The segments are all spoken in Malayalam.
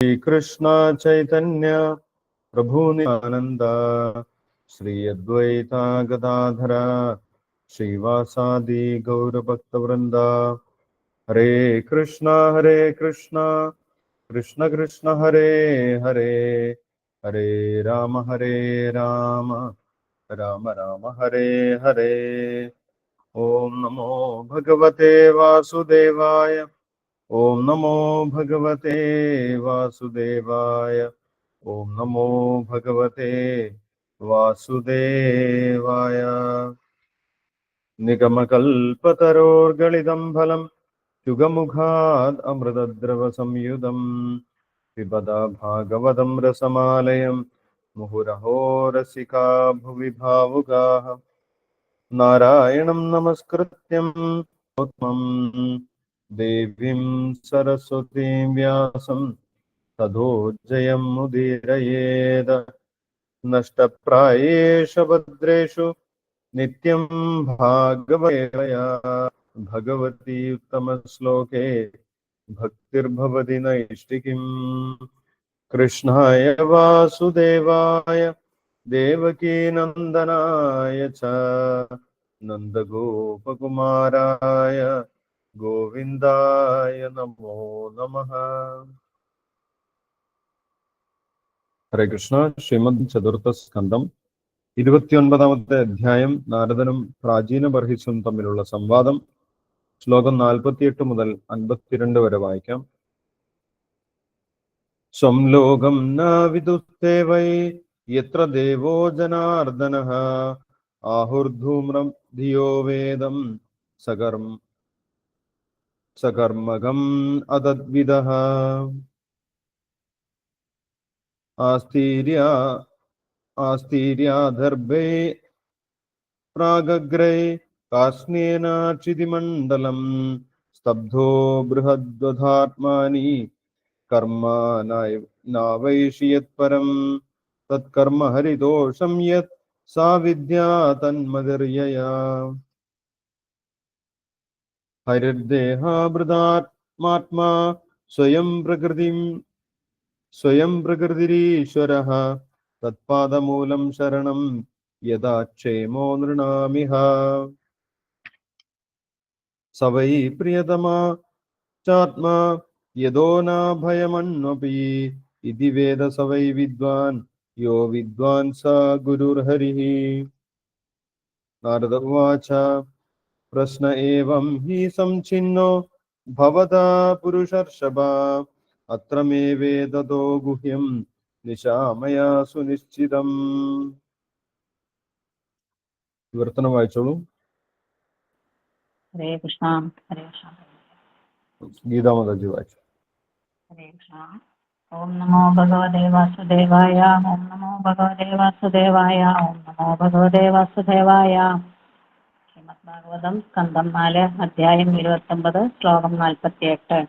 श्रीकृष्ण चैतन्य प्रभु नित्यानन्द, श्री अद्वैता गदाधर, श्रीवासादि गौरभक्तवृन्द। हरे कृष्ण हरे कृष्ण कृष्ण कृष्ण, हरे हरे हरे राम हरे राम राम राम, हरे हरे। ॐ नमो भगवते वासुदेवाय। ഓം നമോ ഭഗവതേ വാസുദേവായ. ഓം നമോ ഭഗവതേ വാസുദേവായ. നിഗമകൽപതരോർഗളിതം ഫലം ചുഗമുഖാദ് അമൃതദ്രവ സംയുതം പിബത ഭാഗവതം രസമാലയം മുഹുരഹോ രസികാ ഭുവി ഭാവുകാ നാരായണം നമസ്കൃത്യം. देवीं सरस्वतीं व्यासं तथोजयं मुदीरयेद। नष्टप्रायेष भद्रेषु नित्यं भागवया भगवती उत्तमश्लोके भक्तिर्भवति नैष्टिकीम् कृष्णाय वासुदेवाय देवकीनन्दनाय च। नन्दगोपकुमाराय ഗോവിന്ദായ നമോ നമ. ഹരേ കൃഷ്ണ ശ്രീമദ് ചതുർത്ഥ സ്കന്ധം. ഇരുപത്തിയൊൻപതാമത്തെ അധ്യായം നാരദനും പ്രാചീന ബർഹിസും തമ്മിലുള്ള സംവാദം. ശ്ലോകം നാൽപ്പത്തിയെട്ട് മുതൽ അൻപത്തിരണ്ട് വരെ വായിക്കാം. സംലോകം നാവിദുസ്തേ വൈ യത്ര ദേവോ ജനാർദ്ദന. ആഹുർധൂമ്രം ധിയോ വേദം സകർം സകർം സകർമ്മകം അതദ്വിദ ആസ്തീര്യ ആസ്തീര്യാധർഭേ പ്രാഗഗ്രേ കാസ്നേനാക്ഷിതിമണ്ഡലം സ്തബ്ധോ ബൃഹദ്വധാത്മാനി കർമ്മ നാവൈഷിയത് തത്കർമ്മ ഹരിദോഷം യത് സാ വിദ്യാ തന്മതിർയയാ ഹരിർദേഹാഭൃതാത്മാത്മാ സ്വയം പ്രകൃതിം സ്വയം പ്രകൃതിരീശ്വര. തത്പാദമൂലം ശരണം യഥാ ക്ഷേമോ നൃണാമിഹ സവൈ പ്രിയതമാ ചാത്മാ യദോ നാഭയമന്വപി ഇതി വേദ സവൈ വിദ്വാൻ യോ വിദ്വാൻ സ ഗുരുർഹരി. നാരദ ഉവാച. പ്രശ്ന ഏവം ഹി സംഛിന്നോ ഭവതാ പുരുഷർഷഭ അത്ര മേ വേദതോ ഗുഹ്യം നിശാമയാ സുനിശ്ചിതം വിവർത്തനം വായിച്ചോളൂ. ഹരേ കൃഷ്ണ ഹരേ കൃഷ്ണ। ഗീതാമതാജി വായിച്ചു. ഹരേ കൃഷ്ണ। ഓം നമോ ഭഗവതേ വാസുദേവായ ഓം നമോ ഭഗവതേ വാസുദേവായ ഓം നമോ ഭഗവതേ വാസുദേവായ। ഭാഗവതം സ്കന്ധം നാല് അധ്യായം ഇരുപത്തൊമ്പത് ശ്ലോകം നാൽപ്പത്തിയെട്ട്.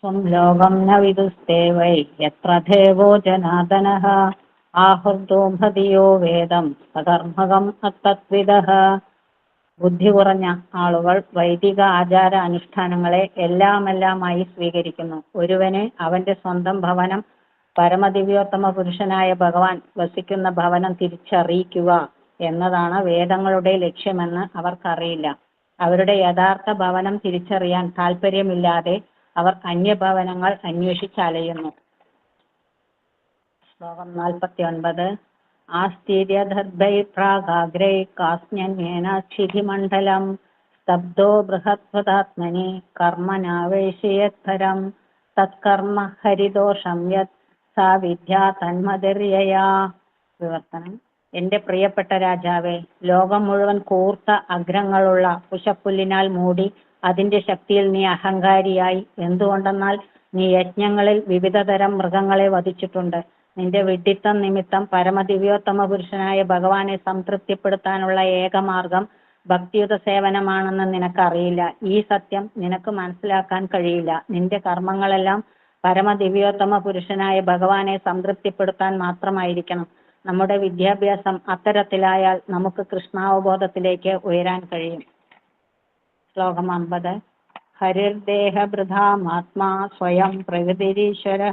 സ്വം ലോകം ന വിദുസ്തേ വൈ യത്ര ദേവോ ജനാർദ്ദനഃ? ആഹുർദോഭതിയോ വേദം സകർമ്മകം അത്തത്വിദഃ? ബുദ്ധി കുറഞ്ഞ ആളുകൾ വൈദിക ആചാര അനുഷ്ഠാനങ്ങളെ എല്ലാമെല്ലാമായി സ്വീകരിക്കുന്നു. ഒരുവനെ അവന്റെ സ്വന്തം ഭവനം പരമദിവ്യോത്തമ പുരുഷനായ ഭഗവാൻ വസിക്കുന്ന ഭവനം തിരിച്ചറിയിക്കുക. എന്നതാണ് വേദങ്ങളുടെ ലക്ഷ്യമെന്ന് അവർക്കറിയില്ല. അവരുടെ യഥാർത്ഥ ഭവനം തിരിച്ചറിയാൻ താല്പര്യമില്ലാതെ അവർ അന്യഭവനങ്ങൾ അന്വേഷിച്ചലയുന്നു. ശ്ലോകം നാൽപ്പത്തി ഒൻപത് കാസ്ന്യന്യേനാക്ഷിധിമണ്ഡലം സ്തബ്ധോ ബൃഹത്വതാത്മനി കർമ്മനാവേശയത്പരം തത്കർമ്മ ഹരിദോഷം യത് സാ വിദ്യ തന്മതിര്യയാ വിവർത്തനം. എന്റെ പ്രിയപ്പെട്ട രാജാവേ ലോകം മുഴുവൻ കൂർത്ത അഗ്രങ്ങളുള്ള പുഷപ്പുല്ലിനാൽ മൂടി അതിന്റെ ശക്തിയിൽ നീ അഹങ്കാരിയായി. എന്തുകൊണ്ടെന്നാൽ നീ യജ്ഞങ്ങളിൽ വിവിധ തരം മൃഗങ്ങളെ വധിച്ചിട്ടുണ്ട്. നിന്റെ വിഡിത്തം നിമിത്തം പരമദിവ്യോത്തമ പുരുഷനായ ഭഗവാനെ സംതൃപ്തിപ്പെടുത്താനുള്ള ഏകമാർഗം ഭക്തിയുത സേവനമാണെന്ന് നിനക്കറിയില്ല. ഈ സത്യം നിനക്ക് മനസ്സിലാക്കാൻ കഴിയില്ല. നിന്റെ കർമ്മങ്ങളെല്ലാം പരമദിവ്യോത്തമ പുരുഷനായ ഭഗവാനെ സംതൃപ്തിപ്പെടുത്താൻ മാത്രമായിരിക്കണം. നമ്മുടെ വിദ്യാഭ്യാസം അത്തരത്തിലായാൽ നമുക്ക് കൃഷ്ണാവബോധത്തിലേക്ക് ഉയരാൻ കഴിയും. ശ്ലോകം അമ്പത്. ഹരിർദേഹഭൃതാമാത്മാ സ്വയം പ്രകൃതിരീശ്വര.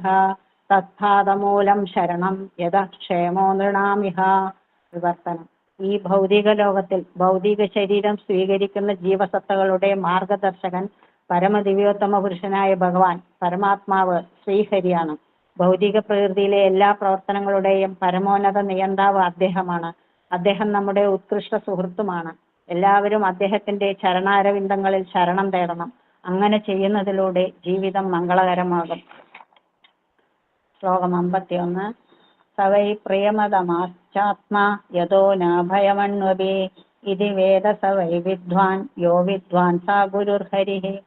തത്ഥാതമൂലം ശരണം യഥക്ഷേമോ നൃണാമിഹ. വിവർത്തനം. ഈ ഭൗതിക ലോകത്തിൽ ഭൗതിക ശരീരം സ്വീകരിക്കുന്ന ജീവസത്തകളുടെ മാർഗദർശകൻ പരമദിവ്യോത്തമ പുരുഷനായ ഭഗവാൻ. പരമാത്മാവ് ശ്രീഹരിയാണ്. ഭൗതിക പ്രകൃതിയിലെ എല്ലാ പ്രവർത്തനങ്ങളുടെയും പരമോന്നത നിയന്താവ് അദ്ദേഹമാണ്. അദ്ദേഹം നമ്മുടെ ഉത്കൃഷ്ട സുഹൃത്തുമാണ്. എല്ലാവരും അദ്ദേഹത്തിന്റെ ചരണാരവിന്ദങ്ങളിൽ ശരണം തേടണം. അങ്ങനെ ചെയ്യുന്നതിലൂടെ ജീവിതം മംഗളകരമാകും. ശ്ലോകം അമ്പത്തിയൊന്ന്. സവൈ പ്രിയമതമാശ്ചാത്മാ യതോ നാഭയമണ്വപി. ഇതി വേദ സവൈ വിദ്വാൻ യോ വിദ്വാൻ സാ ഗുരുർഹരി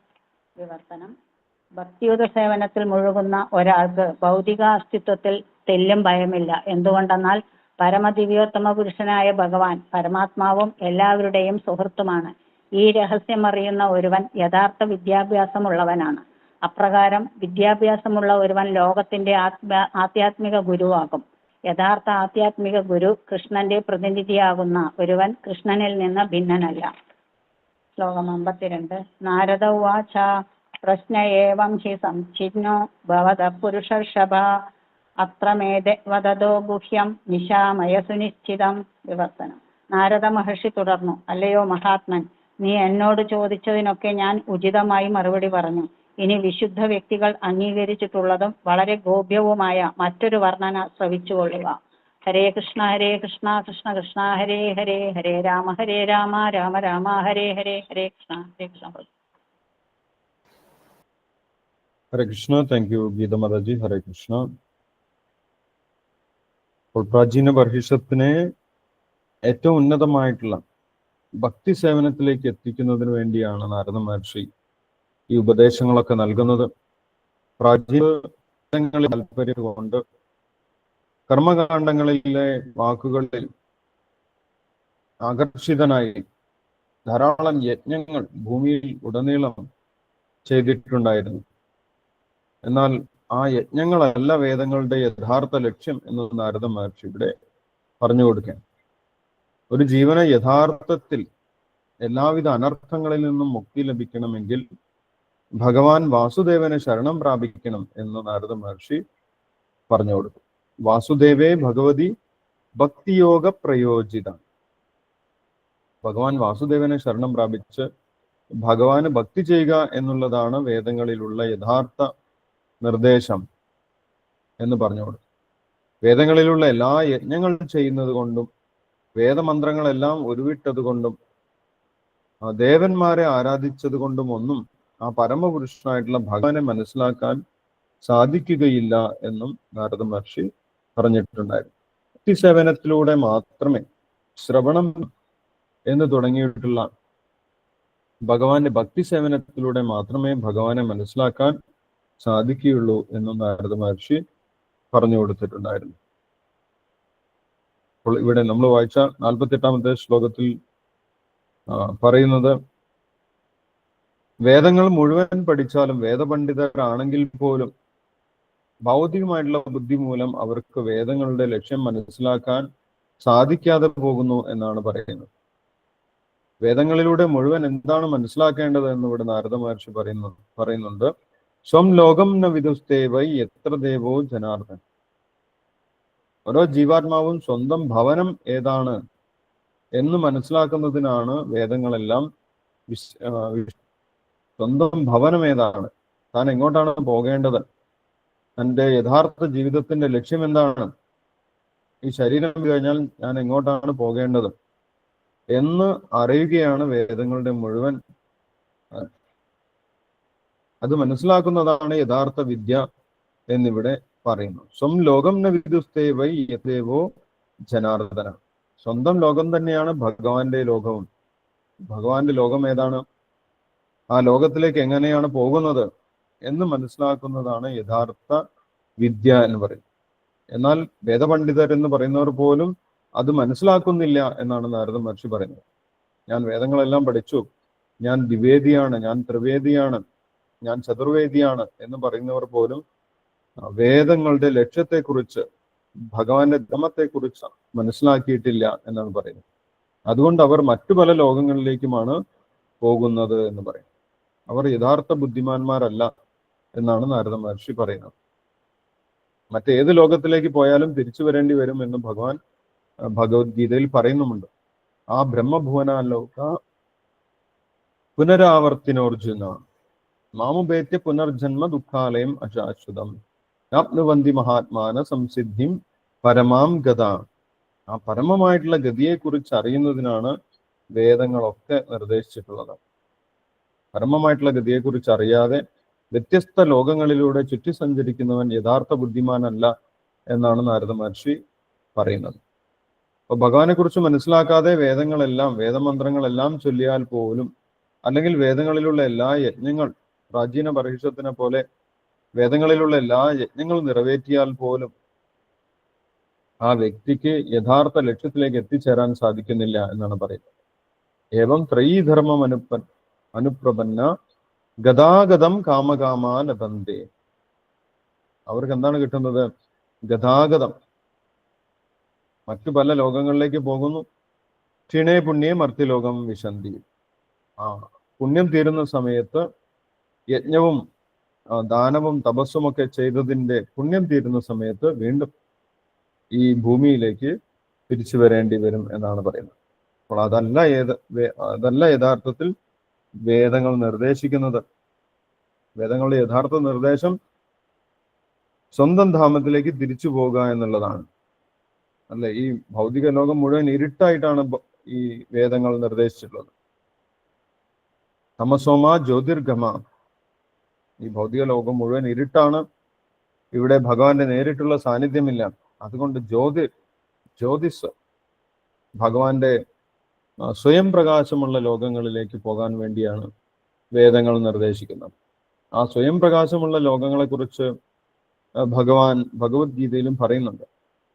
വിവർത്തനം. ഭക്തിയുത സേവനത്തിൽ മുഴുകുന്ന ഒരാൾക്ക് ഭൗതിക അസ്തിത്വത്തിൽ തെല്ലും ഭയമില്ല. എന്തുകൊണ്ടെന്നാൽ പരമദിവ്യോത്തമ പുരുഷനായ ഭഗവാൻ പരമാത്മാവും എല്ലാവരുടെയും സുഹൃത്തുമാണ്. ഈ രഹസ്യം അറിയുന്ന ഒരുവൻ യഥാർത്ഥ വിദ്യാഭ്യാസമുള്ളവനാണ്. അപ്രകാരം വിദ്യാഭ്യാസമുള്ള ഒരുവൻ ലോകത്തിന്റെ ആത്മ ആധ്യാത്മിക ഗുരുവാകും. യഥാർത്ഥ ആധ്യാത്മിക ഗുരു കൃഷ്ണന്റെ പ്രതിനിധിയാകുന്ന ഒരുവൻ കൃഷ്ണനിൽ നിന്ന് ഭിന്നനല്ല. ശ്ലോകം അമ്പത്തിരണ്ട്. നാരദ ഉവാച പ്രശ്ന ഏവം ഹി സംഛിന്നോ ഭവത പുരുഷർഷഭ അത്രമേതെ വതതോ ഗുഹ്യം നിശാമയ സുനിശ്ചിതം വിവർത്തനം നാരദ മഹർഷി തുടർന്നു. അല്ലയോ മഹാത്മൻ നീ എന്നോട് ചോദിച്ചതിനൊക്കെ ഞാൻ ഉചിതമായി മറുപടി പറഞ്ഞു. ഇനി വിശുദ്ധ വ്യക്തികൾ അംഗീകരിച്ചിട്ടുള്ളതും വളരെ ഗോപ്യവുമായ മറ്റൊരു വർണന ശ്രവിച്ചുകൊള്ളുക ഹരേ കൃഷ്ണ ഹരേ കൃഷ്ണ കൃഷ്ണ കൃഷ്ണ ഹരേ ഹരേ ഹരേ രാമ ഹരേ രാമ രാമ രാമ ഹരേ ഹരേ ഹരേ കൃഷ്ണ ഹരേ കൃഷ്ണ ഹരേ കൃഷ്ണ താങ്ക് യു ഗീതമാതാജി ഹരേ കൃഷ്ണ അപ്പോൾ പ്രാചീന ബർഹിഷത്തിനെ ഏറ്റവും ഉന്നതമായിട്ടുള്ള ഭക്തി സേവനത്തിലേക്ക് എത്തിക്കുന്നതിന് വേണ്ടിയാണ് നാരദ മഹർഷി ഈ ഉപദേശങ്ങളൊക്കെ നൽകുന്നത്. പ്രാചീനങ്ങളിൽ താല്പര്യം കൊണ്ട് കർമ്മകാണ്ഡങ്ങളിലെ വാക്കുകളിൽ ആകർഷിതനായി ധാരാളം യജ്ഞങ്ങൾ ഭൂമിയിൽ ഉടനീളം ചെയ്തിട്ടുണ്ടായിരുന്നു. എന്നാൽ ആ യജ്ഞങ്ങളല്ല വേദങ്ങളുടെ യഥാർത്ഥ ലക്ഷ്യം എന്ന് നാരദ മഹർഷി ഇവിടെ പറഞ്ഞു കൊടുക്കാൻ. ഒരു ജീവന യഥാർത്ഥത്തിൽ എല്ലാവിധ അനർത്ഥങ്ങളിൽ നിന്നും മുക്തി ലഭിക്കണമെങ്കിൽ ഭഗവാൻ വാസുദേവനെ ശരണം പ്രാപിക്കണം എന്ന് നാരദ മഹർഷി പറഞ്ഞു കൊടുക്കും വാസുദേവേ ഭഗവതി ഭക്തിയോഗ പ്രയോജിത. ഭഗവാൻ വാസുദേവനെ ശരണം പ്രാപിച്ച് ഭഗവാന് ഭക്തി ചെയ്യുക എന്നുള്ളതാണ് വേദങ്ങളിലുള്ള യഥാർത്ഥ നിർദ്ദേശം എന്ന് പറഞ്ഞു വേദങ്ങളിലുള്ള എല്ലാ യജ്ഞങ്ങളും ചെയ്യുന്നത് കൊണ്ടും വേദമന്ത്രങ്ങളെല്ലാം ഉരുവിട്ടത് കൊണ്ടും ദേവന്മാരെ ആരാധിച്ചത് കൊണ്ടും ഒന്നും ആ പരമപുരുഷനായിട്ടുള്ള ഭഗവാനെ മനസ്സിലാക്കാൻ സാധിക്കുകയില്ല എന്നും നാരദ മഹർഷി പറഞ്ഞിട്ടുണ്ടായിരുന്നു. ഭക്തി സേവനത്തിലൂടെ മാത്രമേ ശ്രവണം എന്ന് തുടങ്ങിയിട്ടുള്ള ഭഗവാന്റെ ഭക്തി സേവനത്തിലൂടെ മാത്രമേ ഭഗവാനെ മനസ്സിലാക്കാൻ സാധിക്കുകയുള്ളൂ എന്നും നാരദ മഹർഷി പറഞ്ഞു കൊടുത്തിട്ടുണ്ടായിരുന്നു. അപ്പോൾ ഇവിടെ നമ്മൾ വായിച്ച നാൽപ്പത്തി എട്ടാമത്തെ ശ്ലോകത്തിൽ പറയുന്നത് വേദങ്ങൾ മുഴുവൻ പഠിച്ചാലും വേദപണ്ഡിതരാണെങ്കിൽ പോലും ഭൗതികമായിട്ടുള്ള ബുദ്ധി മൂലം അവർക്ക് വേദങ്ങളുടെ ലക്ഷ്യം മനസ്സിലാക്കാൻ സാധിക്കാതെ പോകുന്നു എന്നാണ് പറയുന്നത്. വേദങ്ങളിലൂടെ മുഴുവൻ എന്താണ് മനസ്സിലാക്കേണ്ടത് എന്ന് ഇവിടെ നാരദ മഹർഷി പറയുന്നു പറയുന്നുണ്ട്. സ്വം ലോകം ന വിദുസ്തേ വൈ എത്ര ദേവോ ജനാർദ്ദൻ. ഓരോ ജീവാത്മാവും സ്വന്തം ഭവനം ഏതാണ് എന്ന് മനസ്സിലാക്കുന്നതിനാണ് വേദങ്ങളെല്ലാം സ്വന്തം ഭവനം ഏതാണ്. താൻ എങ്ങോട്ടാണ് പോകേണ്ടത്? തന്റെ യഥാർത്ഥ ജീവിതത്തിന്റെ ലക്ഷ്യം എന്താണ്? ഈ ശരീരം കഴിഞ്ഞാൽ ഞാൻ എങ്ങോട്ടാണ് പോകേണ്ടത്? എന്ന് അറിയുകയാണ് വേദങ്ങളുടെ മുഴുവൻ അത് മനസ്സിലാക്കുന്നതാണ് യഥാർത്ഥ വിദ്യ എന്നിവിടെ പറയുന്നു സ്വം ലോകം ന വിദുസ്തേവൈ യഥേവോ ജനാർദ്ദന. സ്വന്തം ലോകം തന്നെയാണ് ഭഗവാന്റെ ലോകവും. ഭഗവാന്റെ ലോകം ഏതാണ്? ആ ലോകത്തിലേക്ക് എങ്ങനെയാണ് പോകുന്നത് എന്ന് മനസ്സിലാക്കുന്നതാണ് യഥാർത്ഥ വിദ്യ എന്ന് പറയും എന്നാൽ വേദപണ്ഡിതർ എന്ന് പറയുന്നവർ പോലും അത് മനസ്സിലാക്കുന്നില്ല എന്നാണ് നാരദ മഹർഷി പറയുന്നത്. ഞാൻ വേദങ്ങളെല്ലാം പഠിച്ചു. ഞാൻ ദ്വിവേദിയാണ് ഞാൻ ത്രിവേദിയാണ്. ഞാൻ ചതുർവേദിയാണ് എന്ന് പറയുന്നവർ പോലും വേദങ്ങളുടെ ലക്ഷ്യത്തെക്കുറിച്ച് ഭഗവാന്റെ ധമത്തെക്കുറിച്ച് മനസ്സിലാക്കിയിട്ടില്ല എന്നാണ് പറയുന്നത്. അതുകൊണ്ട് അവർ മറ്റു പല ലോകങ്ങളിലേക്കുമാണ് പോകുന്നത് എന്ന് പറയും അവർ യഥാർത്ഥ ബുദ്ധിമാന്മാരല്ല എന്നാണ് നാരദ മഹർഷി പറയുന്നത്. മറ്റേത് ലോകത്തിലേക്ക് പോയാലും തിരിച്ചു വരേണ്ടി വരും എന്ന് ഭഗവാൻ ഭഗവത്ഗീതയിൽ പറയുന്നുമുണ്ട്. ആ ബ്രഹ്മഭുവനാലോക പുനരാവർത്തിനോർജുന. മാമുപേത്യ പുനർജന്മ ദുഃഖാലയം അശാശ്വതം ആപ്നുവന്തി മഹാത്മാന സംസിദ്ധിം പരമാം ഗത. ആ പരമമായിട്ടുള്ള ഗതിയെക്കുറിച്ച് അറിയുന്നതിനാണ് വേദങ്ങളൊക്കെ നിർദ്ദേശിച്ചിട്ടുള്ളത്. പരമമായിട്ടുള്ള ഗതിയെക്കുറിച്ച് അറിയാതെ വ്യത്യസ്ത ലോകങ്ങളിലൂടെ ചുറ്റി സഞ്ചരിക്കുന്നവൻ യഥാർത്ഥ ബുദ്ധിമാനല്ല എന്നാണ് നാരദ മഹർഷി പറയുന്നത്. അപ്പൊ ഭഗവാനെ കുറിച്ച് മനസ്സിലാക്കാതെ വേദങ്ങളെല്ലാം വേദമന്ത്രങ്ങളെല്ലാം ചൊല്ലിയാൽ പോലും അല്ലെങ്കിൽ വേദങ്ങളിലുള്ള എല്ലാ യജ്ഞങ്ങൾ പ്രാചീന പരിഷത്തിനെ പോലെ വേദങ്ങളിലുള്ള എല്ലാ യജ്ഞങ്ങളും നിറവേറ്റിയാൽ പോലും ആ വ്യക്തിക്ക് യഥാർത്ഥ ലക്ഷ്യത്തിലേക്ക് എത്തിച്ചേരാൻ സാധിക്കുന്നില്ല എന്നാണ് പറയുന്നത്. ഏവം ത്രയീധർമ്മം അനുപ അനുപ്രപന്ന ഗതാഗതം കാമകാമാനബന്ധേ അവർക്ക് എന്താണ് കിട്ടുന്നത്? ഗതാഗതം മറ്റു പല ലോകങ്ങളിലേക്ക് പോകുന്നു. ക്ഷീണേ പുണ്യേ മർത്യലോകം വിശന്തി. ആ പുണ്യം തീരുന്ന സമയത്ത് യജ്ഞവും ദാനവും തപസ്സും ഒക്കെ ചെയ്തതിന്റെ പുണ്യം തീരുന്ന സമയത്ത് വീണ്ടും ഈ ഭൂമിയിലേക്ക് തിരിച്ചു വരേണ്ടി വരും എന്നാണ് പറയുന്നത്. അപ്പോൾ അതല്ല ഏത് അതല്ല യഥാർത്ഥത്തിൽ വേദങ്ങൾ നിർദ്ദേശിക്കുന്നത്. വേദങ്ങളുടെ യഥാർത്ഥ നിർദ്ദേശം സ്വന്തം ധാമത്തിലേക്ക് തിരിച്ചു പോകുക എന്നുള്ളതാണ്. അല്ലെ? ഈ ഭൗതിക ലോകം മുഴുവൻ ഇരുട്ടായിട്ടാണ് ഈ വേദങ്ങൾ നിർദ്ദേശിച്ചിട്ടുള്ളത്. തമസോമ ജ്യോതിർഗമ ഈ ഭൗതിക ലോകം മുഴുവൻ ഇരുട്ടാണ്. ഇവിടെ ഭഗവാന്റെ നേരിട്ടുള്ള സാന്നിധ്യമില്ല. അതുകൊണ്ട് ജ്യോതി ജ്യോതിസ് ഭഗവാന്റെ സ്വയം പ്രകാശമുള്ള ലോകങ്ങളിലേക്ക് പോകാൻ വേണ്ടിയാണ് വേദങ്ങൾ നിർദ്ദേശിക്കുന്നത്. ആ സ്വയം പ്രകാശമുള്ള ലോകങ്ങളെ കുറിച്ച് ഭഗവാൻ ഭഗവത്ഗീതയിലും പറയുന്നുണ്ട്.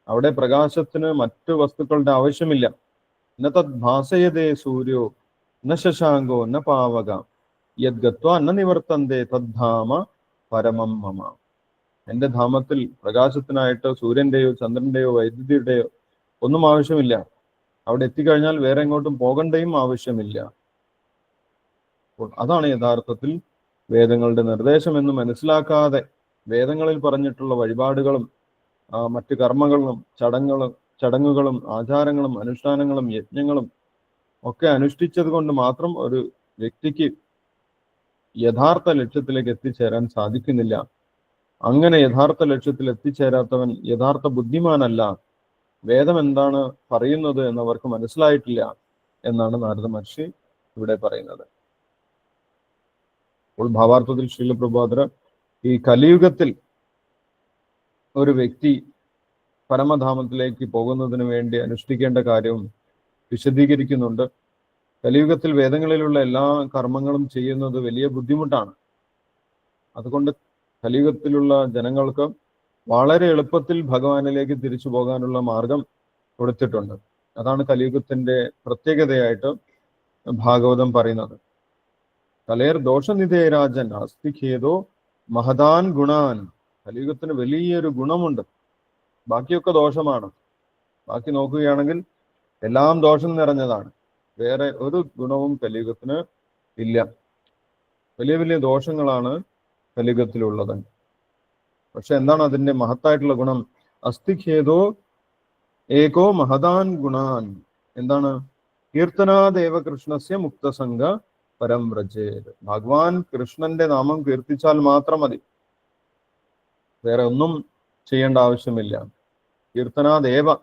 അവിടെ പ്രകാശത്തിന് മറ്റു വസ്തുക്കളുടെ ആവശ്യമില്ല. ന തദ് ഭാസയതേ സൂര്യോ ന ശശാങ്കോ ന പാവക. യദ്ഗത്വ ന നിവർത്തന്തേ തദ്ധാമ പരമം മമ. എന്റെ ധാമത്തിൽ പ്രകാശത്തിനായിട്ട് സൂര്യന്റെയോ ചന്ദ്രന്റെയോ വൈദ്യുതിയുടെയോ ഒന്നും ആവശ്യമില്ല. അവിടെ എത്തിക്കഴിഞ്ഞാൽ വേറെ എങ്ങോട്ടും പോകണ്ടയും ആവശ്യമില്ല. അതാണ് യഥാർത്ഥത്തിൽ വേദങ്ങളുടെ നിർദ്ദേശം എന്ന് മനസ്സിലാക്കാതെ വേദങ്ങളിൽ പറഞ്ഞിട്ടുള്ള വഴിപാടുകളും മറ്റു കർമ്മങ്ങളും ചടങ്ങുകളും ചടങ്ങുകളും ആചാരങ്ങളും അനുഷ്ഠാനങ്ങളും യജ്ഞങ്ങളും ഒക്കെ അനുഷ്ഠിച്ചത് കൊണ്ട് മാത്രം ഒരു വ്യക്തിക്ക് യഥാർത്ഥ ലക്ഷ്യത്തിലേക്ക് എത്തിച്ചേരാൻ സാധിക്കുന്നില്ല. അങ്ങനെ യഥാർത്ഥ ലക്ഷ്യത്തിൽ എത്തിച്ചേരാത്തവൻ യഥാർത്ഥ ബുദ്ധിമാനല്ല. വേദം എന്താണ് പറയുന്നത് എന്നവർക്ക് മനസ്സിലായിട്ടില്ല എന്നാണ് നാരദ മഹർഷി ഇവിടെ പറയുന്നത്. അപ്പോൾ ഭാവാർത്ഥത്തിൽ ശ്രീലപ്രഭാതർ ഈ കലിയുഗത്തിൽ ഒരു വ്യക്തി പരമധാമത്തിലേക്ക് പോകുന്നതിന് വേണ്ടി അനുഷ്ഠിക്കേണ്ട കാര്യവും വിശദീകരിക്കുന്നുണ്ട്. കലിയുഗത്തിൽ വേദങ്ങളിലുള്ള എല്ലാ കർമ്മങ്ങളും ചെയ്യുന്നത് വലിയ ബുദ്ധിമുട്ടാണ്. അതുകൊണ്ട് കലിയുഗത്തിലുള്ള ജനങ്ങൾക്ക് വളരെ എളുപ്പത്തിൽ ഭഗവാനിലേക്ക് തിരിച്ചു പോകാനുള്ള മാർഗം കൊടുത്തിട്ടുണ്ട്. അതാണ് കലിയുഗത്തിന്റെ പ്രത്യേകതയായിട്ട് ഭാഗവതം പറയുന്നത്. കലേർ ദോഷനിധേയരാജൻ അസ്ഥിഖേദോ മഹദാൻ ഗുണാൻ. കലിയുഗത്തിന് വലിയൊരു ഗുണമുണ്ട്. ബാക്കിയൊക്കെ ദോഷമാണ്. ബാക്കി നോക്കുകയാണെങ്കിൽ എല്ലാം ദോഷം നിറഞ്ഞതാണ്. വേറെ ഒരു ഗുണവും കലിയുഗത്തിന് ഇല്ല. വലിയ വലിയ ദോഷങ്ങളാണ് കലിയുഗത്തിലുള്ളത്. പക്ഷെ എന്താണ് അതിന്റെ മഹത്തായിട്ടുള്ള ഗുണം? അസ്ഥിഖേദോ ഏകോ മഹദാൻ ഗുണാൻ. എന്താണ്? കീർത്തനാദേവ കൃഷ്ണസ്യ മുക്തസംഗ പരം വ്രജേത്. ഭഗവാൻ കൃഷ്ണന്റെ നാമം കീർത്തിച്ചാൽ മാത്രം മതി. വേറെ ഒന്നും ചെയ്യേണ്ട ആവശ്യമില്ല. കീർത്തനാദേവ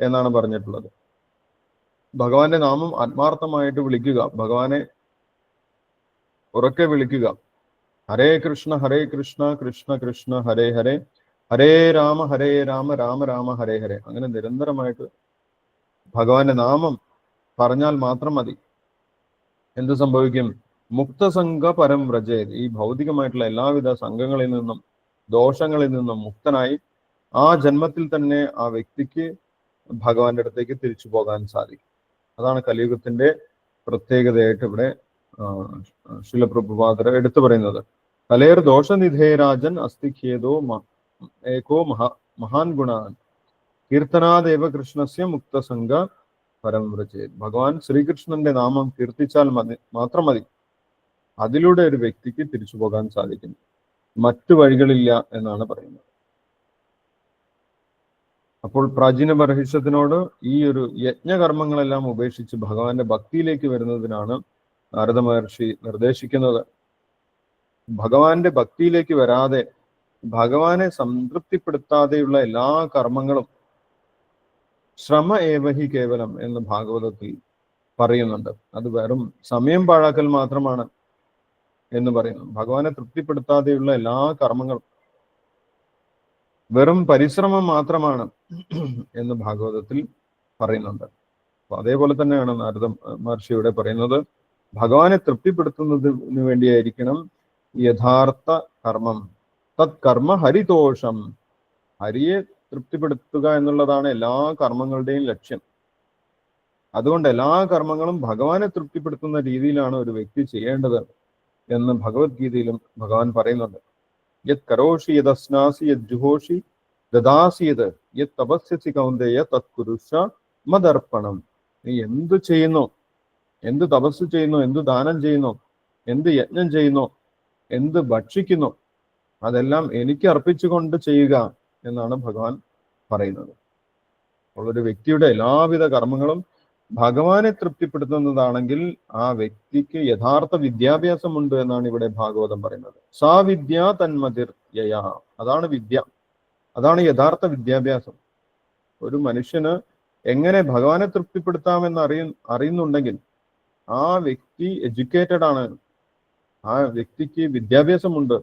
എന്നാണ് പറഞ്ഞിട്ടുള്ളത്. ഭഗവാന്റെ നാമം ആത്മാർത്ഥമായിട്ട് വിളിക്കുക ഭഗവാനെ ഉറക്കെ വിളിക്കുക. ഹരേ കൃഷ്ണ ഹരേ കൃഷ്ണ കൃഷ്ണ കൃഷ്ണ ഹരേ ഹരേ. ഹരേ രാമ ഹരേ രാമ രാമ രാമ ഹരേ ഹരേ. അങ്ങനെ നിരന്തരമായിട്ട് ഭഗവാന്റെ നാമം പറഞ്ഞാൽ മാത്രം മതി. എന്ത് സംഭവിക്കും? മുക്തസംഘ പരം വ്രജേത്. ഈ ഭൗതികമായിട്ടുള്ള എല്ലാവിധ സംഘങ്ങളിൽ നിന്നും ദോഷങ്ങളിൽ നിന്നും മുക്തനായി ആ ജന്മത്തിൽ തന്നെ ആ വ്യക്തിക്ക് ഭഗവാന്റെ അടുത്തേക്ക് തിരിച്ചു പോകാൻ സാധിക്കും. അതാണ് കലിയുഗത്തിന്റെ പ്രത്യേകതയായിട്ട് ഇവിടെ ശിലപ്രഭുപാദര എടുത്തു പറയുന്നത്. കലേർ ദോഷനിധേയരാജൻ അസ്ഥിഖേദോ ഏകോ മഹാ മഹാൻ ഗുണാൻ. കീർത്തനാദേവ കൃഷ്ണസ്യ മുക്തസംഗ പരമ്പ്രചേ ഭഗവാൻ ശ്രീകൃഷ്ണന്റെ നാമം കീർത്തിച്ചാൽ മതി മാത്രം മതി. അതിലൂടെ ഒരു വ്യക്തിക്ക് തിരിച്ചു പോകാൻ സാധിക്കുന്നു. മറ്റു വഴികളില്ല എന്നാണ് പറയുന്നത്. അപ്പോൾ പ്രാചീന ബർഹിഷത്തിനോട് ഈ ഒരു യജ്ഞകർമ്മങ്ങളെല്ലാം ഉപേക്ഷിച്ച് ഭഗവാന്റെ ഭക്തിയിലേക്ക് വരുന്നതിനാണ് നാരദ മഹർഷി നിർദ്ദേശിക്കുന്നത്. ഭഗവാന്റെ ഭക്തിയിലേക്ക് വരാതെ ഭഗവാനെ സംതൃപ്തിപ്പെടുത്താതെയുള്ള എല്ലാ കർമ്മങ്ങളും ശ്രമ ഏവഹി കേവലം എന്ന് ഭാഗവതത്തിൽ പറയുന്നുണ്ട്. അത് വെറും സമയം പാഴാക്കൽ മാത്രമാണ് എന്ന് പറയുന്നു. ഭഗവാനെ തൃപ്തിപ്പെടുത്താതെയുള്ള എല്ലാ കർമ്മങ്ങളും വെറും പരിശ്രമം മാത്രമാണ് എന്ന് ഭാഗവതത്തിൽ പറയുന്നുണ്ട്. അപ്പൊ അതേപോലെ തന്നെയാണ് നാരദ മഹർഷി ഇവിടെ പറയുന്നത് ഭഗവാനെ തൃപ്തിപ്പെടുത്തുന്നതിന് വേണ്ടിയായിരിക്കണം യഥാർത്ഥ കർമ്മം. തത് കർമ്മ ഹരിതോഷം ഹരിയെ തൃപ്തിപ്പെടുത്തുക എന്നുള്ളതാണ് എല്ലാ കർമ്മങ്ങളുടെയും ലക്ഷ്യം. അതുകൊണ്ട് എല്ലാ കർമ്മങ്ങളും ഭഗവാനെ തൃപ്തിപ്പെടുത്തുന്ന രീതിയിലാണ് ഒരു വ്യക്തി ചെയ്യേണ്ടത് എന്ന് ഭഗവത്ഗീതയിലും ഭഗവാൻ പറയുന്നുണ്ട്. യത് കരോഷി യദസ്നാസി യത് ജുഹോഷി ദദാസി യത് യത് തപസ്യസി കൗന്ദേയ തത് കുരുഷ മദർപ്പണം നീ എന്ത് ചെയ്യുന്നു? എന്ത് തപസ് ചെയ്യുന്നു? എന്ത് ദാനം ചെയ്യുന്നു? എന്ത് യജ്ഞം ചെയ്യുന്നു? എന്ത് ഭക്ഷിക്കുന്നു? അതെല്ലാം എനിക്ക് അർപ്പിച്ചുകൊണ്ട് ചെയ്യുക എന്നാണ് ഭഗവാൻ പറയുന്നത്. ഉള്ളൊരു വ്യക്തിയുടെ എല്ലാവിധ കർമ്മങ്ങളും ഭഗവാനെ തൃപ്തിപ്പെടുത്തുന്നതാണെങ്കിൽ ആ വ്യക്തിക്ക് യഥാർത്ഥ വിദ്യാഭ്യാസമുണ്ട് എന്നാണ് ഇവിടെ ഭാഗവതം പറയുന്നത്. സാ വിദ്യ തന്മതിർ യയാ. അതാണ് വിദ്യ. അതാണ് യഥാർത്ഥ വിദ്യാഭ്യാസം. ഒരു മനുഷ്യന് എങ്ങനെ ഭഗവാനെ തൃപ്തിപ്പെടുത്താമെന്ന് അറിയ അറിയുന്നുണ്ടെങ്കിൽ ആ വ്യക്തി എഡ്യൂക്കേറ്റഡ് ആണ്. ആ വ്യക്തിക്ക് വിദ്യാഭ്യാസമുണ്ട്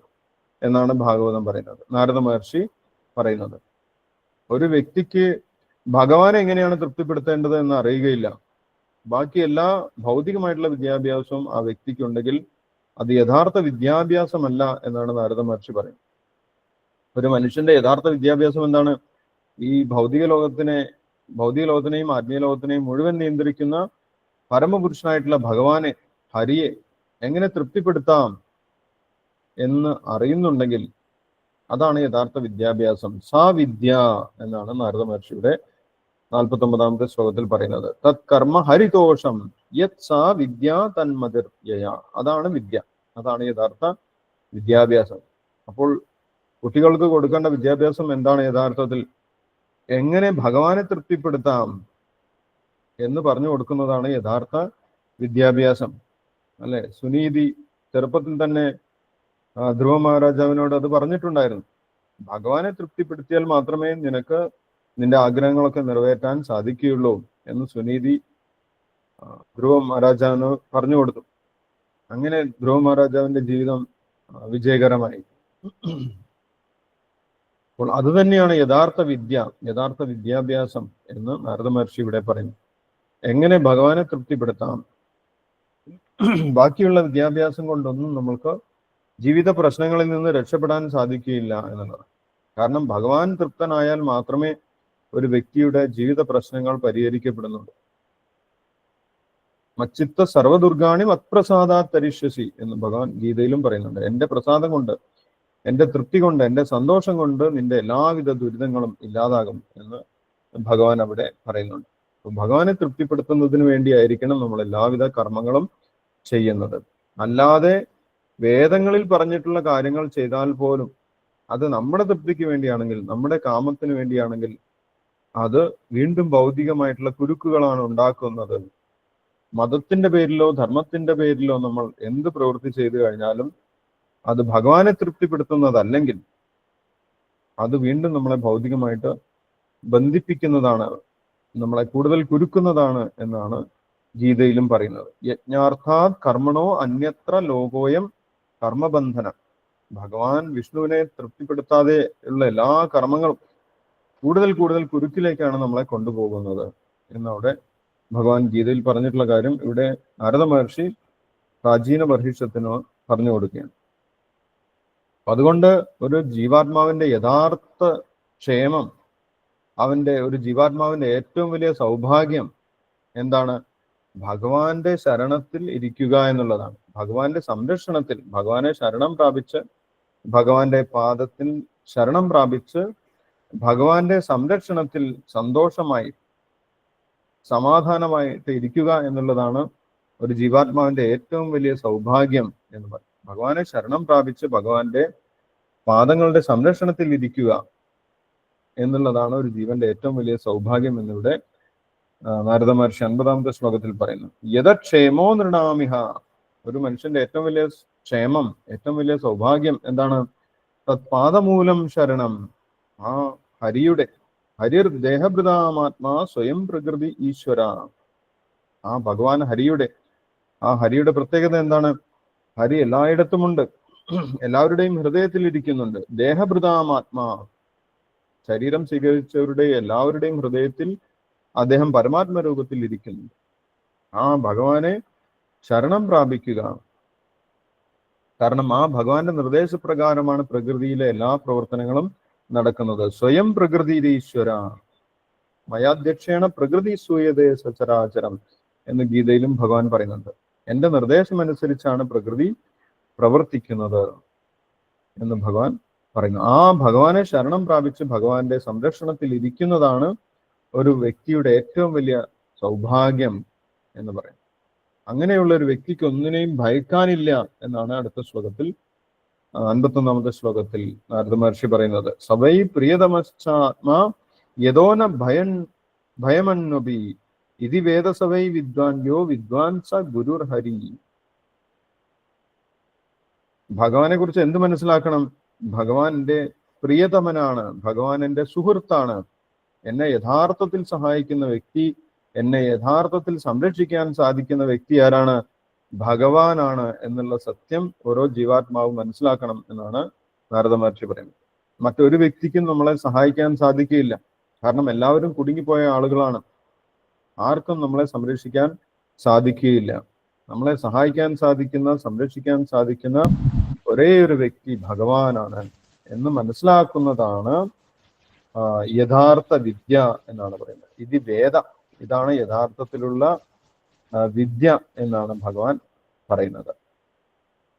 എന്നാണ് ഭാഗവതം പറയുന്നത്. നാരദ മഹർഷി പറയുന്നത്. ഒരു വ്യക്തിക്ക് ഭഗവാനെ എങ്ങനെയാണ് തൃപ്തിപ്പെടുത്തേണ്ടത് എന്ന് അറിയുകയില്ല. ബാക്കി എല്ലാ ഭൗതികമായിട്ടുള്ള വിദ്യാഭ്യാസവും ആ വ്യക്തിക്കുണ്ടെങ്കിൽ അത് യഥാർത്ഥ വിദ്യാഭ്യാസമല്ല എന്നാണ് നാരദ മഹർഷി പറയുന്നത്. ഒരു മനുഷ്യന്റെ യഥാർത്ഥ വിദ്യാഭ്യാസം എന്താണ്? ഈ ഭൗതിക ലോകത്തിനെ ഭൗതിക ലോകത്തിനെയും ആത്മീയ ലോകത്തിനെയും മുഴുവൻ നിയന്ത്രിക്കുന്ന പരമപുരുഷനായിട്ടുള്ള ഭഗവാനെ ഹരിയെ എങ്ങനെ തൃപ്തിപ്പെടുത്താം എന്ന് അറിയുന്നുണ്ടെങ്കിൽ അതാണ് യഥാർത്ഥ വിദ്യാഭ്യാസം. സാ വിദ്യ എന്നാണ് നാരദ മഹർഷിയുടെ നാൽപ്പത്തി ഒമ്പതാമത്തെ ശ്ലോകത്തിൽ പറയുന്നത് തത് കർമ്മ ഹരിതോഷം യത് സാ വിദ്യ തന്മതിർ അതാണ് വിദ്യ. അതാണ് യഥാർത്ഥ വിദ്യാഭ്യാസം. അപ്പോൾ കുട്ടികൾക്ക് കൊടുക്കേണ്ട വിദ്യാഭ്യാസം എന്താണ് യഥാർത്ഥത്തിൽ? എങ്ങനെ ഭഗവാനെ തൃപ്തിപ്പെടുത്താം എന്ന് പറഞ്ഞു കൊടുക്കുന്നതാണ് യഥാർത്ഥ വിദ്യാഭ്യാസം. അല്ലെ? സുനീതി ചെറുപ്പത്തിൽ തന്നെ ധ്രുവ മഹാരാജാവിനോട് അത് പറഞ്ഞിട്ടുണ്ടായിരുന്നു. ഭഗവാനെ തൃപ്തിപ്പെടുത്തിയാൽ മാത്രമേ നിനക്ക് നിന്റെ ആഗ്രഹങ്ങളൊക്കെ നിറവേറ്റാൻ സാധിക്കുകയുള്ളൂ എന്ന് സുനീതി ധ്രുവ മഹാരാജാവിന് പറഞ്ഞു കൊടുത്തു. അങ്ങനെ ധ്രുവ മഹാരാജാവിന്റെ ജീവിതം വിജയകരമായി. അപ്പോൾ അത് തന്നെയാണ് യഥാർത്ഥ വിദ്യ യഥാർത്ഥ വിദ്യാഭ്യാസം എന്ന് നാരദ മഹർഷി ഇവിടെ പറയുന്നു. എങ്ങനെ ഭഗവാനെ തൃപ്തിപ്പെടുത്താം? ബാക്കിയുള്ള വിദ്യാഭ്യാസം കൊണ്ടൊന്നും നമ്മൾക്ക് ജീവിത പ്രശ്നങ്ങളിൽ നിന്ന് രക്ഷപ്പെടാൻ സാധിക്കുകയില്ല എന്നുള്ളതാണ്. കാരണം ഭഗവാൻ തൃപ്തനായാൽ മാത്രമേ ഒരു വ്യക്തിയുടെ ജീവിത പ്രശ്നങ്ങൾ പരിഹരിക്കപ്പെടുന്നുണ്ട്. മച്ചിത്ത സർവദുർഗാണി മത്പ്രസാദാ തരിശ്വസി എന്ന് ഭഗവാൻ ഗീതയിലും പറയുന്നുണ്ട്. എന്റെ പ്രസാദം കൊണ്ട് എന്റെ തൃപ്തി കൊണ്ട് എന്റെ സന്തോഷം കൊണ്ട് നിന്റെ എല്ലാവിധ ദുരിതങ്ങളും ഇല്ലാതാകും എന്ന് ഭഗവാൻ അവിടെ പറയുന്നുണ്ട്. ഭഗവാനെ തൃപ്തിപ്പെടുത്തുന്നതിന് വേണ്ടിയായിരിക്കണം നമ്മൾ എല്ലാവിധ കർമ്മങ്ങളും ചെയ്യുന്നത്. അല്ലാതെ വേദങ്ങളിൽ പറഞ്ഞിട്ടുള്ള കാര്യങ്ങൾ ചെയ്താൽ പോലും അത് നമ്മുടെ തൃപ്തിക്ക് വേണ്ടിയാണെങ്കിൽ നമ്മുടെ കാമത്തിന് വേണ്ടിയാണെങ്കിൽ അത് വീണ്ടും ഭൗതികമായിട്ടുള്ള കുരുക്കുകളാണ് ഉണ്ടാക്കുന്നത്. മതത്തിന്റെ പേരിലോ ധർമ്മത്തിന്റെ പേരിലോ നമ്മൾ എന്ത് പ്രവൃത്തി ചെയ്തു കഴിഞ്ഞാലും അത് ഭഗവാനെ തൃപ്തിപ്പെടുത്തുന്നതല്ലെങ്കിൽ അത് വീണ്ടും നമ്മളെ ഭൗതികമായിട്ട് ബന്ധിപ്പിക്കുന്നതാണ് നമ്മളെ കൂടുതൽ കുരുക്കുന്നതാണ് എന്നാണ് ഗീതയിലും പറയുന്നത്. യജ്ഞാർത്ഥാ കർമ്മണോ അന്യത്ര ലോകോയം കർമ്മബന്ധനം. ഭഗവാൻ വിഷ്ണുവിനെ തൃപ്തിപ്പെടുത്താതെ ഉള്ള എല്ലാ കർമ്മങ്ങളും കൂടുതൽ കൂടുതൽ കുരുക്കിലേക്കാണ് നമ്മളെ കൊണ്ടുപോകുന്നത്. എന്നവിടെ ഭഗവാൻ ഗീതയിൽ പറഞ്ഞിട്ടുള്ള കാര്യം ഇവിടെ നാരദ മഹർഷി പ്രാചീന ബർഹിഷത്തിന് പറഞ്ഞു കൊടുക്കുകയാണ്. അതുകൊണ്ട് ഒരു ജീവാത്മാവിന്റെ യഥാർത്ഥ ക്ഷേമം അവന്റെ ഒരു ജീവാത്മാവിന്റെ ഏറ്റവും വലിയ സൗഭാഗ്യം എന്താണ്? ഭഗവാന്റെ ശരണത്തിൽ ഇരിക്കുക എന്നുള്ളതാണ്. ഭഗവാന്റെ സംരക്ഷണത്തിൽ ഭഗവാനെ ശരണം പ്രാപിച്ച് ഭഗവാന്റെ പാദത്തിൽ ശരണം പ്രാപിച്ച് ഭഗവാന്റെ സംരക്ഷണത്തിൽ സന്തോഷമായി സമാധാനമായിട്ട് ഇരിക്കുക എന്നുള്ളതാണ് ഒരു ജീവാത്മാവിന്റെ ഏറ്റവും വലിയ സൗഭാഗ്യം എന്ന് പറയും. ഭഗവാനെ ശരണം പ്രാപിച്ച് ഭഗവാന്റെ പാദങ്ങളുടെ സംരക്ഷണത്തിൽ ഇരിക്കുക എന്നുള്ളതാണ് ഒരു ജീവന്റെ ഏറ്റവും വലിയ സൗഭാഗ്യം എന്നിവിടെ നാരദ മഹർഷി അൻപതാമത്തെ ശ്ലോകത്തിൽ പറയുന്നു. യഥക്ഷേമോ നൃണാമിഹ ഒരു മനുഷ്യന്റെ ഏറ്റവും വലിയ ക്ഷേമം ഏറ്റവും വലിയ സൗഭാഗ്യം എന്താണ്? തത്പാദമൂലം ശരണം. ആ ഹരിയുടെ ഹരിർ ദേഹഭൃതാമാത്മാ സ്വയം പ്രകൃതി ഈശ്വര. ആ ഭഗവാൻ ഹരിയുടെ ആ ഹരിയുടെ പ്രത്യേകത എന്താണ്? ഹരി എല്ലായിടത്തുമുണ്ട്. എല്ലാവരുടെയും ഹൃദയത്തിൽ ഇരിക്കുന്നുണ്ട്. ദേഹഭൃതാമാത്മാ. ശരീരം സ്വീകരിച്ചവരുടെ എല്ലാവരുടെയും ഹൃദയത്തിൽ അദ്ദേഹം പരമാത്മ രൂപത്തിൽ ഇരിക്കുന്നുണ്ട് ആ ഭഗവാനെ ശരണം പ്രാപിക്കുക. കാരണം ആ ഭഗവാന്റെ നിർദ്ദേശപ്രകാരമാണ് പ്രകൃതിയിലെ എല്ലാ പ്രവർത്തനങ്ങളും നടക്കുന്നത്. സ്വയം പ്രകൃതി ഈശ്വര. മയാധ്യക്ഷേണ പ്രകൃതി സൂയതേ സചരാചരം എന്ന് ഗീതയിലും ഭഗവാൻ പറയുന്നുണ്ട്. എന്റെ നിർദ്ദേശം അനുസരിച്ചാണ് പ്രകൃതി പ്രവർത്തിക്കുന്നത് എന്ന് ഭഗവാൻ പറയുന്നു. ആ ഭഗവാനെ ശരണം പ്രാപിച്ച് ഭഗവാന്റെ സംരക്ഷണത്തിൽ ഇരിക്കുന്നതാണ് ഒരു വ്യക്തിയുടെ ഏറ്റവും വലിയ സൗഭാഗ്യം എന്ന് പറയും അങ്ങനെയുള്ള ഒരു വ്യക്തിക്ക് ഒന്നിനെയും ഭയക്കാനില്ല എന്നാണ് അടുത്ത ശ്ലോകത്തിൽ അൻപത്തൊന്നാമത്തെ ശ്ലോകത്തിൽ നാരദ മഹർഷി പറയുന്നത് സവൈ പ്രിയതമശ്ചാത്മാ യഥോന ഭയൻ ഭയമന്നൊബി ഇതി വേദസവൈ വിദ്വാൻ യോ വിദ്വാൻ സ ഗുരുർ ഹരി ഭഗവാനെ കുറിച്ച് എന്ത് മനസ്സിലാക്കണം? ഭഗവാൻ എന്റെ പ്രിയതമനാണ് ഭഗവാൻ എന്റെ സുഹൃത്താണ്. എന്നെ യഥാർത്ഥത്തിൽ സഹായിക്കുന്ന വ്യക്തി എന്നെ യഥാർത്ഥത്തിൽ സംരക്ഷിക്കാൻ സാധിക്കുന്ന വ്യക്തി ആരാണ്? ഭഗവാനാണ് എന്നുള്ള സത്യം ഓരോ ജീവാത്മാവും മനസ്സിലാക്കണം എന്നാണ് നാരദ മഹർഷി പറയുന്നത്. മറ്റൊരു വ്യക്തിക്കും നമ്മളെ സഹായിക്കാൻ സാധിക്കുകയില്ല. കാരണം എല്ലാവരും കുടുങ്ങിപ്പോയ ആളുകളാണ്. ആർക്കും നമ്മളെ സംരക്ഷിക്കാൻ സാധിക്കുകയില്ല. നമ്മളെ സഹായിക്കാൻ സാധിക്കുന്ന സംരക്ഷിക്കാൻ സാധിക്കുന്ന ഒരേ ഒരു വ്യക്തി ഭഗവാനാണ് എന്ന് മനസ്സിലാക്കുന്നതാണ് യഥാർത്ഥ വിദ്യ എന്നാണ് പറയുന്നത്. ഇത് വേദ. ഇതാണ് യഥാർത്ഥത്തിലുള്ള വിദ്യ എന്നാണ് ഭഗവാൻ പറയുന്നത്.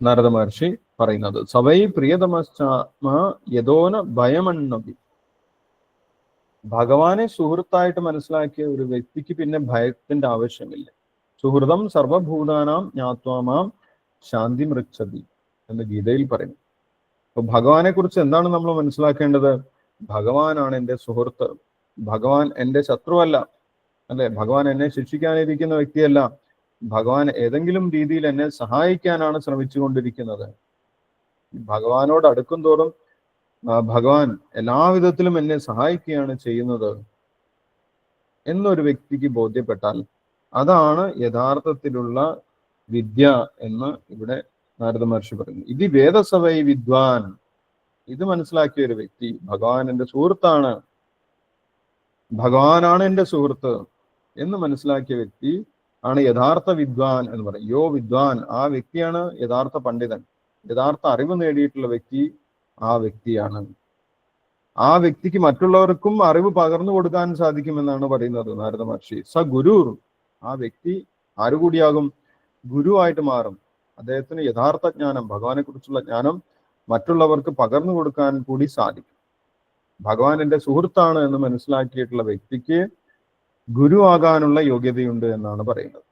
നാരദ മഹർഷി പറയുന്നത് സവൈ പ്രിയതമശ്ചാമ യഥോന ഭയമണ്ണൊബി ഭഗവാനെ സുഹൃത്തായിട്ട് മനസ്സിലാക്കിയ ഒരു വ്യക്തിക്ക് പിന്നെ ഭയത്തിന്റെ ആവശ്യമില്ല. സുഹൃതം സർവഭൂതാനാം ജ്ഞാത്വാമാം ശാന്തി മൃക്ഷതി എന്ന് ഗീതയിൽ പറയുന്നു. അപ്പൊ ഭഗവാനെ കുറിച്ച് എന്താണ് നമ്മൾ മനസ്സിലാക്കേണ്ടത്? ഭഗവാനാണ് എന്റെ സുഹൃത്ത്. ഭഗവാൻ എന്റെ ശത്രുവല്ല. അല്ലെ? ഭഗവാൻ എന്നെ ശിക്ഷിക്കാനിരിക്കുന്ന വ്യക്തിയല്ല ഭഗവാൻ ഏതെങ്കിലും രീതിയിൽ എന്നെ സഹായിക്കാനാണ് ശ്രമിച്ചുകൊണ്ടിരിക്കുന്നത്. ഭഗവാനോട് അടുക്കും തോറും ഭഗവാൻ എല്ലാവിധത്തിലും എന്നെ സഹായിക്കുകയാണ് ചെയ്യുന്നത് എന്നൊരു വ്യക്തിക്ക് ബോധ്യപ്പെട്ടാൽ അതാണ് യഥാർത്ഥത്തിലുള്ള വിദ്യ എന്ന് ഇവിടെ നാരദ മഹർഷി പറയുന്നു. ഇത് വേദസവൈ വിദ്വാൻ. ഇത് മനസ്സിലാക്കിയ ഒരു വ്യക്തി ഭഗവാൻ എന്റെ സുഹൃത്താണ്. ഭഗവാനാണ് എന്റെ സുഹൃത്ത്. എന്ന് മനസ്സിലാക്കിയ വ്യക്തി ആണ് യഥാർത്ഥ വിദ്വാൻ എന്ന് പറയും യോ വിദ്വാൻ ആ വ്യക്തിയാണ് യഥാർത്ഥ പണ്ഡിതൻ. യഥാർത്ഥ അറിവ് നേടിയിട്ടുള്ള വ്യക്തി ആ വ്യക്തിയാണ്. ആ വ്യക്തിക്ക് മറ്റുള്ളവർക്കും അറിവ് പകർന്നു കൊടുക്കാൻ സാധിക്കുമെന്നാണ് പറയുന്നത് നാരദ മഹർഷി. സ ഗുരു ആ വ്യക്തി ആരുകൂടിയാകും? ഗുരുവായിട്ട് മാറും. അദ്ദേഹത്തിന് യഥാർത്ഥ ജ്ഞാനം ഭഗവാനെ കുറിച്ചുള്ള ജ്ഞാനം മറ്റുള്ളവർക്ക് പകർന്നു കൊടുക്കാൻ കൂടി സാധിക്കും. ഭഗവാൻ എന്റെ സുഹൃത്താണ് എന്ന് മനസ്സിലാക്കിയിട്ടുള്ള വ്യക്തിക്ക് ഗുരു ആകാനുള്ള യോഗ്യതയുണ്ട് എന്നാണ് പറയുന്നത്.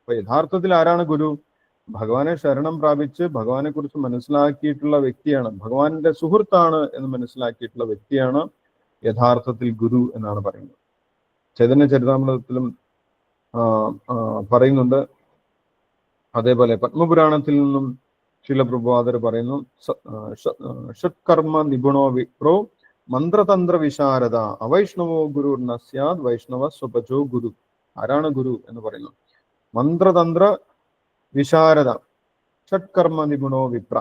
അപ്പൊ യഥാർത്ഥത്തിൽ ആരാണ് ഗുരു? ഭഗവാനെ ശരണം പ്രാപിച്ച് ഭഗവാനെ കുറിച്ച് മനസ്സിലാക്കിയിട്ടുള്ള വ്യക്തിയാണ്. ഭഗവാന്റെ സുഹൃത്താണ് എന്ന് മനസ്സിലാക്കിയിട്ടുള്ള വ്യക്തിയാണ് യഥാർത്ഥത്തിൽ ഗുരു എന്നാണ് പറയുന്നത്. ചൈതന്യ ചരിതാമൃതത്തിലും പറയുന്നുണ്ട്. അതേപോലെ പത്മപുരാണത്തിൽ നിന്നും ശിലപ്രഭാതർ പറയുന്നു ഷത്കർമ്മ നിപുണോ വിപ്രോ മന്ത്രതന്ത്ര വിശാരദ അവൈഷ്ണവോ ഗുരു നസ്യാദ് വൈഷ്ണവ സ്വപജോ ഗുരു. ആരാണ് ഗുരു എന്ന് പറയുന്നു മന്ത്രതന്ത്ര വിശാരദ ഷട്കർമ്മ നിപുണോ വിപ്ര.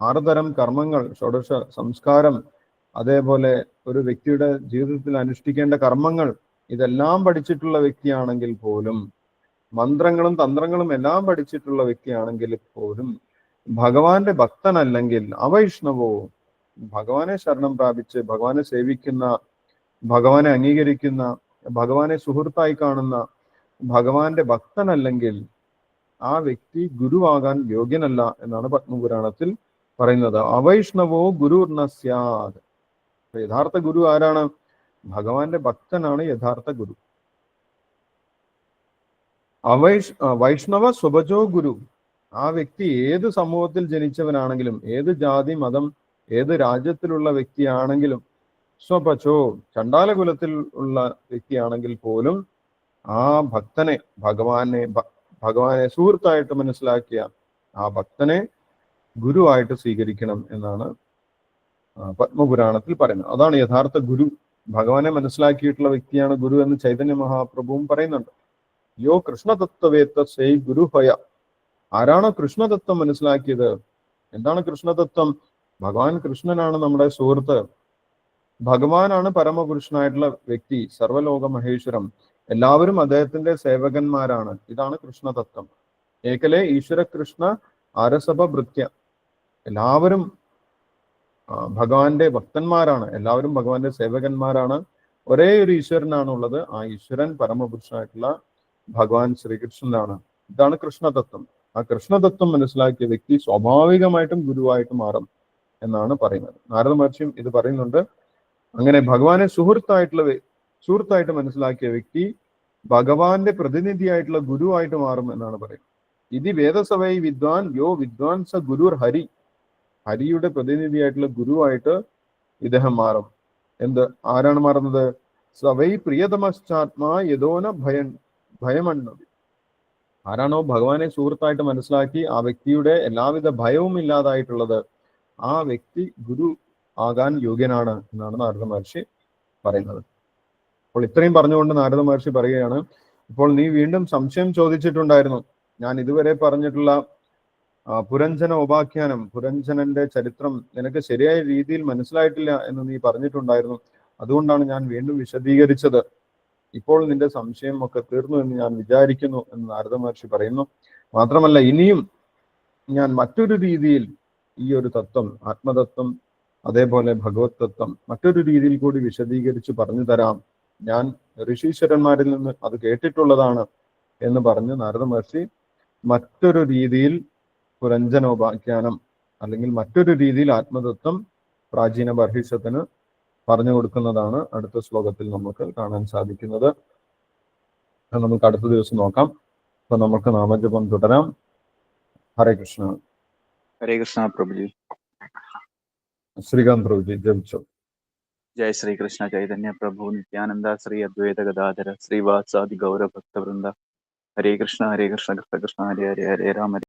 ആറുതരം കർമ്മങ്ങൾ ഷോഡശ സംസ്കാരം അതേപോലെ ഒരു വ്യക്തിയുടെ ജീവിതത്തിൽ അനുഷ്ഠിക്കേണ്ട കർമ്മങ്ങൾ ഇതെല്ലാം പഠിച്ചിട്ടുള്ള വ്യക്തിയാണെങ്കിൽ പോലും മന്ത്രങ്ങളും തന്ത്രങ്ങളും എല്ലാം പഠിച്ചിട്ടുള്ള വ്യക്തിയാണെങ്കിൽ പോലും ഭഗവാന്റെ ഭക്തനല്ലെങ്കിൽ അവൈഷ്ണവോ ഭഗവാനെ ശരണം പ്രാപിച്ച് ഭഗവാനെ സേവിക്കുന്ന ഭഗവാനെ അംഗീകരിക്കുന്ന ഭഗവാനെ സുഹൃത്തായി കാണുന്ന ഭഗവാന്റെ ഭക്തനല്ലെങ്കിൽ ആ വ്യക്തി ഗുരുവാകാൻ യോഗ്യനല്ല എന്നാണ് പത്മപുരാണത്തിൽ പറയുന്നത്. അവൈഷ്ണവോ ഗുരു സ്യാദ് യഥാർത്ഥ ഗുരു ആരാണ്? ഭഗവാന്റെ ഭക്തനാണ് യഥാർത്ഥ ഗുരു. അവൈഷ് വൈഷ്ണവ സ്വഭജോ ഗുരു. ആ വ്യക്തി ഏത് സമൂഹത്തിൽ ജനിച്ചവനാണെങ്കിലും ഏത് ജാതി മതം ഏത് രാജ്യത്തിലുള്ള വ്യക്തിയാണെങ്കിലും സ്വപച്ചോ ചണ്ടാല കുലത്തിൽ ഉള്ള വ്യക്തിയാണെങ്കിൽ പോലും ആ ഭക്തനെ ഭഗവാനെ ഭഗവാനെ സുഹൃത്തായിട്ട് മനസ്സിലാക്കിയ ആ ഭക്തനെ ഗുരുവായിട്ട് സ്വീകരിക്കണം എന്നാണ് പത്മപുരാണത്തിൽ പറയുന്നത്. അതാണ് യഥാർത്ഥ ഗുരു. ഭഗവാനെ മനസ്സിലാക്കിയിട്ടുള്ള വ്യക്തിയാണ് ഗുരു എന്ന് ചൈതന്യ മഹാപ്രഭുവും പറയുന്നുണ്ട്. യോ കൃഷ്ണതത്വവേത്ത സേ ഗുരുഹയ. ആരാണോ കൃഷ്ണതത്വം മനസ്സിലാക്കിയത്? എന്താണ് കൃഷ്ണതത്വം? ഭഗവാൻ കൃഷ്ണനാണ് നമ്മുടെ സുഹൃത്ത്. ഭഗവാനാണ് പരമപുരുഷനായിട്ടുള്ള വ്യക്തി സർവലോക മഹേശ്വരം. എല്ലാവരും അദ്ദേഹത്തിന്റെ സേവകന്മാരാണ്. ഇതാണ് കൃഷ്ണതത്വം. ഏകലെ ഈശ്വര കൃഷ്ണ ആരസഭ ഭൃത്യ. എല്ലാവരും ഭഗവാന്റെ ഭക്തന്മാരാണ്. എല്ലാവരും ഭഗവാന്റെ സേവകന്മാരാണ്. ഒരേ ഒരു ഈശ്വരനാണ് ഉള്ളത്. ആ ഈശ്വരൻ പരമപുരുഷനായിട്ടുള്ള ഭഗവാൻ ശ്രീകൃഷ്ണനാണ്. ഇതാണ് കൃഷ്ണതത്വം. ആ കൃഷ്ണതത്വം മനസ്സിലാക്കിയ വ്യക്തി സ്വാഭാവികമായിട്ടും ഗുരുവായിട്ട് മാറും. എന്നാണ് പറയുന്നത്. നാരദ മഹർഷിയും ഇത് പറയുന്നുണ്ട്. അങ്ങനെ ഭഗവാനെ സുഹൃത്തായിട്ടുള്ള സുഹൃത്തായിട്ട് മനസ്സിലാക്കിയ വ്യക്തി ഭഗവാന്റെ പ്രതിനിധിയായിട്ടുള്ള ഗുരുവായിട്ട് മാറും എന്നാണ് പറയുന്നത്. ഇതി വേദസവൈ വിദ്വാൻ യോ വിദ്വാൻ സ ഗുരുർ ഹരി. ഹരിയുടെ പ്രതിനിധിയായിട്ടുള്ള ഗുരുവായിട്ട് ഇദ്ദേഹം മാറും. എന്ത്? ആരാണ് മാറുന്നത്? സവൈ പ്രിയതമശ്ചാത്മാ യഥോന ഭയൻ ഭയമണ്ണതി ആരാണോ ഭഗവാനെ സുഹൃത്തായിട്ട് മനസ്സിലാക്കി ആ വ്യക്തിയുടെ എല്ലാവിധ ഭയവും ഇല്ലാതായിട്ടുള്ളത് ആ വ്യക്തി ഗുരു ആകാൻ യോഗ്യനാണ് എന്നാണ് നാരദ മഹർഷി പറയുന്നത്. അപ്പോൾ ഇത്രയും പറഞ്ഞുകൊണ്ട് നാരദ മഹർഷി പറയുകയാണ് ഇപ്പോൾ നീ വീണ്ടും സംശയം ചോദിച്ചിട്ടുണ്ടായിരുന്നു. ഞാൻ ഇതുവരെ പറഞ്ഞിട്ടുള്ള പുരഞ്ജന ഉപാഖ്യാനം പുരഞ്ജനന്റെ ചരിത്രം നിനക്ക് ശരിയായ രീതിയിൽ മനസ്സിലായിട്ടില്ല എന്ന് നീ പറഞ്ഞിട്ടുണ്ടായിരുന്നു. അതുകൊണ്ടാണ് ഞാൻ വീണ്ടും വിശദീകരിച്ചത്. ഇപ്പോൾ നിന്റെ സംശയം ഒക്കെ തീർന്നു എന്ന് ഞാൻ വിചാരിക്കുന്നു എന്ന് നാരദ മഹർഷി പറയുന്നു. മാത്രമല്ല ഇനിയും ഞാൻ മറ്റൊരു രീതിയിൽ ഈ ഒരു തത്വം ആത്മതത്വം അതേപോലെ ഭഗവത് തത്വം മറ്റൊരു രീതിയിൽ കൂടി വിശദീകരിച്ച് പറഞ്ഞു തരാം. ഞാൻ ഋഷീശ്വരന്മാരിൽ നിന്ന് അത് കേട്ടിട്ടുള്ളതാണ് എന്ന് പറഞ്ഞ് നാരദ മഹർഷി മറ്റൊരു രീതിയിൽ പുരഞ്ജനോപാഖ്യാനം അല്ലെങ്കിൽ മറ്റൊരു രീതിയിൽ ആത്മതത്വം പ്രാചീന ബർഹിഷത്തിന് പറഞ്ഞു കൊടുക്കുന്നതാണ് അടുത്ത ശ്ലോകത്തിൽ നമുക്ക് കാണാൻ സാധിക്കുന്നത്. നമുക്ക് അടുത്ത ദിവസം നോക്കാം. അപ്പൊ നമുക്ക് നാമജപം തുടരാം. ഹരേ കൃഷ്ണ. ഹരേ കൃഷ്ണ പ്രഭുജി. ശ്രീകാന്ത് പ്രഭുജി ജപിച്ചോ. ജയ ശ്രീകൃഷ്ണ ചൈതന്യ പ്രഭു നിത്യാനന്ദ ശ്രീ അദ്വൈത ഗദാധര ശ്രീവാസാദി ഗൗരഭക്തവൃന്ദ ഹരേ കൃഷ്ണ ഹരേ കൃഷ്ണ കൃഷ്ണ കൃഷ്ണ ഹരേ ഹരേ ഹരേ രാമ